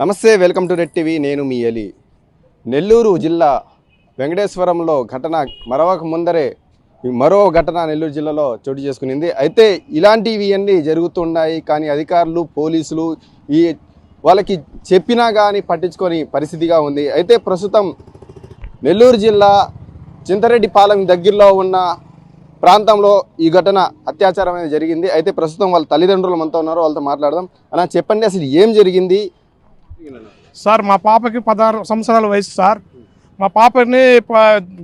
నమస్తే welcome to red TV. నేను మీ ఎలి. నెల్లూరు జిల్లా వెంకటేశ్వరంలో ఘటన మరొక ముందరే ఈ మరో ఘటన నెల్లూరు జిల్లాలో చోటు చేసుకునింది. అయితే ఇలాంటివి అన్నీ జరుగుతున్నాయి కానీ అధికారులు పోలీసులు ఈ వాళ్ళకి చెప్పినా కానీ పట్టించుకొని పరిస్థితిగా ఉంది. అయితే ప్రస్తుతం నెల్లూరు జిల్లా చింతరెడ్డిపాలెం దగ్గరలో ఉన్న ప్రాంతంలో ఈ ఘటన అత్యాచారం అనేది జరిగింది. అయితే ప్రస్తుతం వాళ్ళ తల్లిదండ్రులు మనతో ఉన్నారు వాళ్ళతో మాట్లాడదాం. అలా చెప్పండి అసలు ఏం జరిగింది? సార్ మా పాపకి పదహారు సంవత్సరాల వయసు సార్. మా పాపని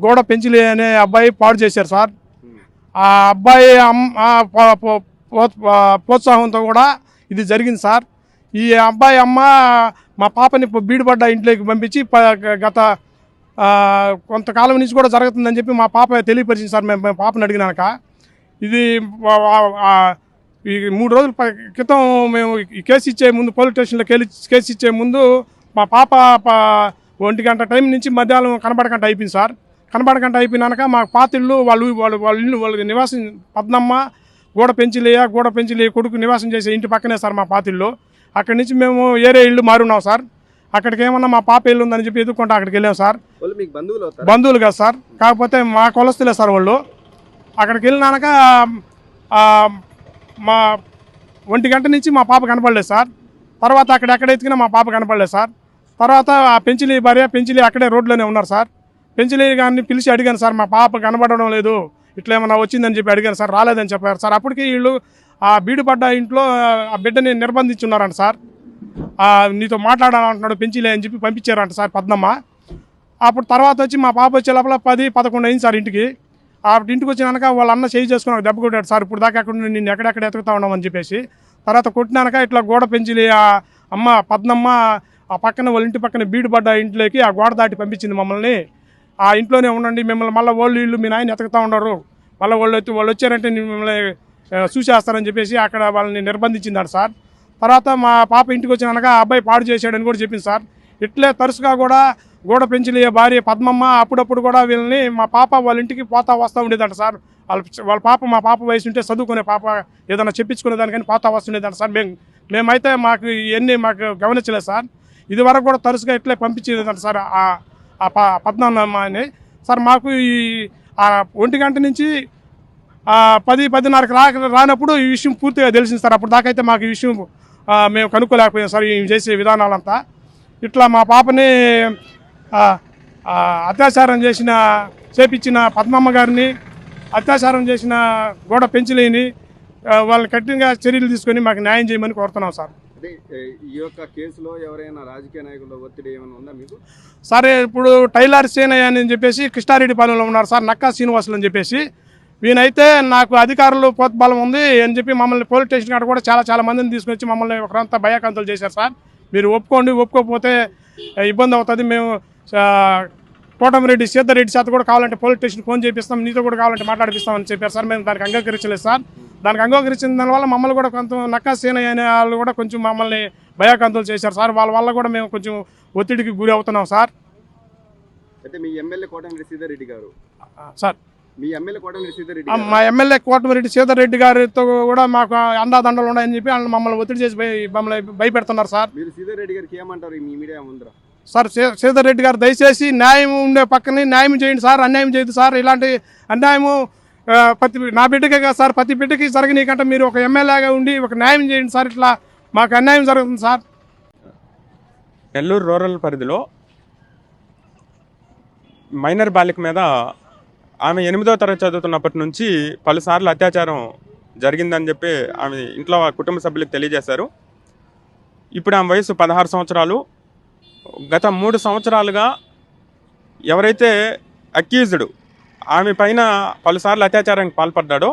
గోడ పెంచిలి అనే అబ్బాయి పాడు చేశారు సార్. ఆ అబ్బాయి ప్రోత్సాహంతో కూడా ఇది జరిగింది సార్. ఈ అబ్బాయి అమ్మ మా పాపని బీడుపడ్డ ఇంట్లోకి పంపించి గత కొంతకాలం నుంచి కూడా జరుగుతుందని చెప్పి మా పాప తెలియపరిచింది సార్. మేము పాపను పాపని అడిగినాక. ఇది ఈ మూడు రోజుల క్రితం మేము ఈ కేసు ఇచ్చే ముందు పోలీస్ స్టేషన్లో కేలి- కేసు ఇచ్చే ముందు మా పాప ఒంటి గంట టైం నుంచి మధ్యాహ్నం కనబడకంట అయిపోయింది సార్. కనబడకంట అయిపోయినాక మా పాతిళ్ళు వాళ్ళు వాళ్ళు వాళ్ళ ఇల్లు వాళ్ళ నివాసం పద్నమ్మ గోడ పెంచిలేయ గోడ పెంచిలేయ కొడుకు నివాసం చేసే ఇంటి పక్కనే సార్ మా పాతిళ్ళు అక్కడి నుంచి మేము ఏరే ఇల్లు మారున్నాం సార్. అక్కడికి ఏమన్నా మా పాప ఇల్లు ఉందని చెప్పి ఎదుర్కొంటే అక్కడికి వెళ్ళాం సార్. వాళ్ళు మీకు బంధువులు కదా సార్. కాకపోతే మా కొలస్తులే సార్ వాళ్ళు. అక్కడికి వెళ్ళినాక మా ఒంటి గంట నుంచి మా పాప కనపడలేదు సార్. తర్వాత అక్కడ ఎక్కడ ఎత్తుకినా మా పాప కనపడలేదు సార్. తర్వాత ఆ పెంచిలి భార్య పెంచిలి అక్కడే రోడ్లోనే ఉన్నారు సార్. పెంచిలి గారిని పిలిచి అడిగాను సార్ మా పాప కనబడడం లేదు. ఇట్లా ఏమన్నా వచ్చిందని చెప్పి అడిగాను సార్ రాలేదని చెప్పారు సార్. అప్పటికి వీళ్ళు ఆ బీడుపడ్డ ఇంట్లో ఆ బిడ్డని నిర్బంధించున్నారంట సార్. నీతో మాట్లాడాలంటున్నాడు పెంచిలే అని చెప్పి పంపించారంట సార్ పద్మమ్మ. అప్పుడు తర్వాత వచ్చి మా పాప వచ్చే లోపల పది పదకొండు అయింది సార్ ఇంటికి. అప్పుడు ఇంటికి వచ్చినాక వాళ్ళ అన్న చేయి చేసుకున్నాక దెబ్బ కొట్టాడు. సార్ ఇప్పుడు దాకా అక్కడ నిన్ను ఎక్కడెక్కడ ఎతుకుతా ఉన్నామని చెప్పేసి తర్వాత కొట్టినాక ఇట్లా గోడ పెంచిలి ఆ అమ్మ పద్మమ్మ ఆ పక్కన వాళ్ళ ఇంటి పక్కన బీడు పడ్డ ఇంట్లోకి ఆ గోడ దాటి పంపించింది మమ్మల్ని. ఆ ఇంట్లోనే ఉండండి మిమ్మల్ని మళ్ళీ వాళ్ళు ఇల్లు మీ నాయన ఎతుకుతా ఉన్నారు. మళ్ళీ వాళ్ళు వచ్చి వాళ్ళు వచ్చారంటే మిమ్మల్ని చూసేస్తారని చెప్పేసి అక్కడ వాళ్ళని నిర్బంధించిందాడు సార్. తర్వాత మా పాప ఇంటికి వచ్చినాక ఆ అబ్బాయి పాడు చేశాడని కూడా చెప్పింది సార్. ఇట్లే తరచుగా కూడా గోడ పెంచిన భార్య పద్మమ్మ అప్పుడప్పుడు కూడా వీళ్ళని మా పాప వాళ్ళ ఇంటికి పోతా వస్తూ ఉండేదంట సార్. వాళ్ళ వాళ్ళ పాప మా పాప వయసు ఉంటే చదువుకునే పాప ఏదైనా చెప్పించుకునే దానికని పోతా వస్తుండేదంట సార్. మేము మేమైతే మాకు ఇవన్నీ మాకు గమనించలేదు సార్. ఇది వరకు కూడా తరచుగా ఇట్లే పంపించేదంట సార్ ఆ ప పద్మమ్మ అని సార్ మాకు ఈ ఆ ఒంటి గంట నుంచి పది పదిన్నరకు రా రానప్పుడు ఈ విషయం పూర్తిగా తెలిసింది సార్. అప్పుడు దాకైతే మాకు ఈ విషయం మేము కనుక్కోలేకపోయాం సార్ ఈ చేసే విధానాలంతా. ఇట్లా మా పాపని అత్యాచారం చేసిన చేపించిన పద్మమ్మ గారిని అత్యాచారం చేసిన గోడ పెంచలేని వాళ్ళని కఠినంగా చర్యలు తీసుకొని మాకు న్యాయం చేయమని కోరుతున్నాం సార్. ఈ యొక్క కేసులో ఎవరైనా రాజకీయ నాయకుల ఒత్తిడి ఏమైనా ఉందా మీకు? సరే ఇప్పుడు టైలర్ సేనయ్య అని చెప్పేసి కృష్ణారెడ్డి పాలెంలో ఉన్నారు సార్ నక్కా శ్రీనివాసులు అని చెప్పేసి. వీనైతే నాకు అధికారులు ప్రోత్బలం ఉంది అని చెప్పి మమ్మల్ని పోలీస్ స్టేషన్ కాడ కూడా చాలా చాలా మందిని తీసుకొచ్చి మమ్మల్ని ఒకరంతా భయకంతులు చేశారు సార్. మీరు ఒప్పుకోండి ఒప్పుకోకపోతే ఇబ్బంది అవుతుంది. మేము కోటమిరెడ్డి సీతారెడ్డి చేత కూడా కావాలంటే పోలీస్ స్టేషన్ ఫోన్ చేపిస్తాం నీతో కూడా కావాలంటే మాట్లాడిపిస్తామని చెప్పారు సార్. మేము దానికి అంగీకరించలేదు సార్. దానికి అంగీకరించిన దానివల్ల మమ్మల్ని కూడా కొంత నక్కా అనే వాళ్ళు కూడా కొంచెం మమ్మల్ని భయకంతులు చేశారు సార్. వాళ్ళ వల్ల కూడా మేము కొంచెం ఒత్తిడికి గురి అవుతున్నాం సార్. అయితే మీ ఎమ్మెల్యే కోటమిరెడ్డి సీతారెడ్డి గారు. సార్. మీ ఎమ్మెల్యే కోటమిరెడ్డి సీతారెడ్డి సీతారెడ్డి గారితో కూడా మాకు అండాదండలు ఉన్నాయని చెప్పి వాళ్ళు మమ్మల్ని ఒత్తిడి చేసి మమ్మల్ని భయపెడుతున్నారు సార్. మీరు సీతారెడ్డి గారికి ఏమంటారు? మీ మీడియా ముందర. సార్ సీ- సీతారెడ్డి గారు దయచేసి న్యాయం ఉండే పక్కనే న్యాయం చేయండి సార్ అన్యాయం చేయదు సార్. ఇలాంటి అన్యాయము ప్రతి నా బిడ్డకే కాదు సార్ ప్రతి బిడ్డకి జరగనీకంటే మీరు ఒక ఎమ్మెల్యేగా ఉండి ఒక న్యాయం చేయండి సార్. ఇట్లా మాకు అన్యాయం జరుగుతుంది సార్. నెల్లూరు రూరల్ పరిధిలో మైనర్ బాలిక మీద ఆమె ఎనిమిదో తరగతి చదువుతున్నప్పటి నుంచి పలుసార్లు అత్యాచారం జరిగిందని చెప్పి ఆమె ఇంట్లో కుటుంబ సభ్యులకు తెలియజేశారు. ఇప్పుడు ఆమె వయసు పదహారు సంవత్సరాలు. గత మూడు సంవత్సరాలుగా ఎవరైతే అక్యూజ్డ్ ఆమె పైన పలుసార్లు అత్యాచారానికి పాల్పడ్డాడో